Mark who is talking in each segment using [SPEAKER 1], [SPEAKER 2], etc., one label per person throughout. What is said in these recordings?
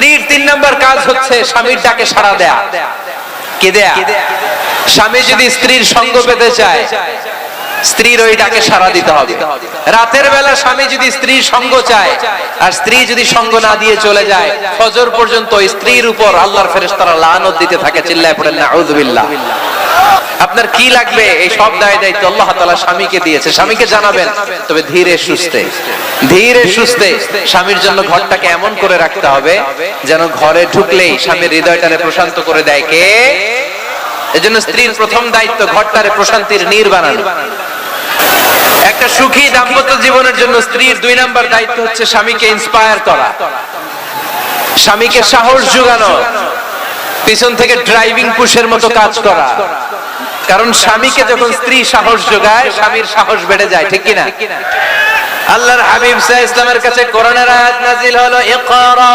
[SPEAKER 1] স্ত্রীর তিন নম্বর কাজ হচ্ছে স্বামীর ডাকে সাড়া দেয়া। কে দেয়া? স্বামী যদি স্ত্রীর সঙ্গ পেতে চায়, স্ত্রীর ওই ডাকে সাড়া দিতে হবে। রাতের বেলা স্বামী যদি স্ত্রীর সঙ্গ চায়, আর স্ত্রী যদি সঙ্গ না দিয়ে চলে যায়, ফজর পর্যন্ত স্ত্রীর উপর আল্লাহর ফেরেশতারা লানত দিতে থাকে, চিল্লায় পড়েন, নাউযুবিল্লাহ। আপনার কি লাগবে? এই সব দায় দায়িত্ব আল্লাহ তাআলা স্বামীকে দিয়েছে। স্বামীকে জানাবেন। তবে ধীরে সুস্থে। ধীরে সুস্থে স্বামীর জন্য ঘরটাকে এমন করে রাখতে হবে, যেন ঘরে ঢুকলেই স্বামীর হৃদয়টারে প্রশান্ত করে দেয়। কে? এজন্য স্ত্রীর প্রথম দায়িত্ব ঘরটারে প্রশান্তির নীর বানানো। একটা সুখী দাম্পত্য জীবনের জন্য স্ত্রীর দুই নাম্বার দায়িত্ব হচ্ছে স্বামীকে ইন্সপায়ার করা। স্বামীকে সাহস যোগানো। পিছন থেকে ড্রাইভিং পুশের মতো কাজ করা কারণ স্বামীকে যখন স্ত্রী সাহস যোগায় স্বামীর সাহস বেড়ে যায় ঠিক কিনা আল্লাহর হাবিব সাহ ইসলামের কাছে কোরআনের আয়াত নাজিল হলো ইকরা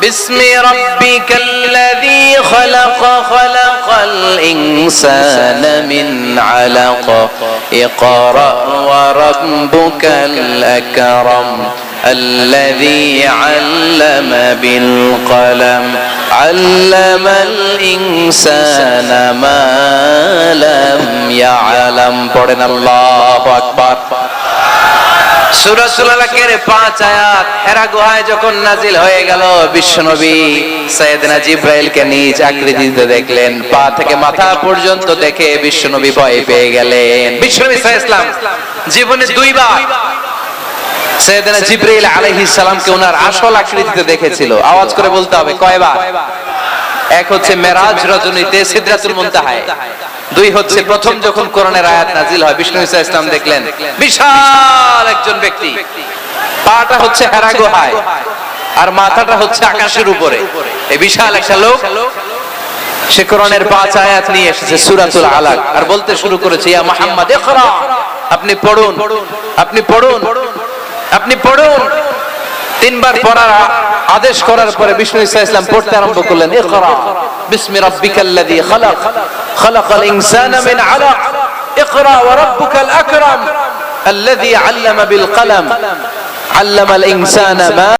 [SPEAKER 1] بسم ربك الذي خلق خلق الإنسان من علق اقرأ وربك الأكرم الذي علم بالقلم علم الإنسان ما لم يعلم পড়েন আল্লাহু আকবার সূরাতুল আলাকের পাঁচ আয়াত হেরা গুহায় যখন নাজিল হয়ে গেল বিশ্বনবী সাইয়েদনা জিব্রাইলকে নিজ আকৃতিতে দেখলেন পা থেকে মাথা পর্যন্ত দেখে বিশ্বনবী ভয় পেয়ে গেলেন বিশ্বনবী সাল্লাল্লাহু আলাইহি সাল্লাম জীবনে দুইবার সৈয়দনা জিব্রাইল আলাইহিস সালামকে ওনার আসল আকৃতিতে দেখেছিল। আওয়াজ করে বলতে হবে, কয়বার? এক হচ্ছে মেরাজ রজনীতে সিদরাতুল মুনতাহায়। দুই হচ্ছে প্রথম যখন কোরআনের আয়াত নাজিল হয়, বিষ্ণু ইসা ইসলাম দেখলেন, বিশাল একজন ব্যক্তি। পাটা হচ্ছে হেরা গুহায় আর মাথাটা হচ্ছে আকাশের উপরে। এই বিশাল একটা লোক, সে কোরআনের পাঁচ আয়াত নিয়ে এসেছে, সূরাতুল আলাক। আর বলতে শুরু করেছে, ইয়া মুহাম্মদ, ইকরা। আপনি পড়ুন আপনি পড়ুন। আপনি পড়ুন তিনবার পড়ার আদেশ করার পরে বিষ্ণু ইসা ইসলাম পড়তে আরম্ভ করলেন ইকরা বিসমি রাব্বিকাল্লাযী খালাক খালাকাল ইনসানা মিন আলাক ইকরা ওয়া রাব্বুকাল আকরাম الذي علم بالقلم علم الإنسان ما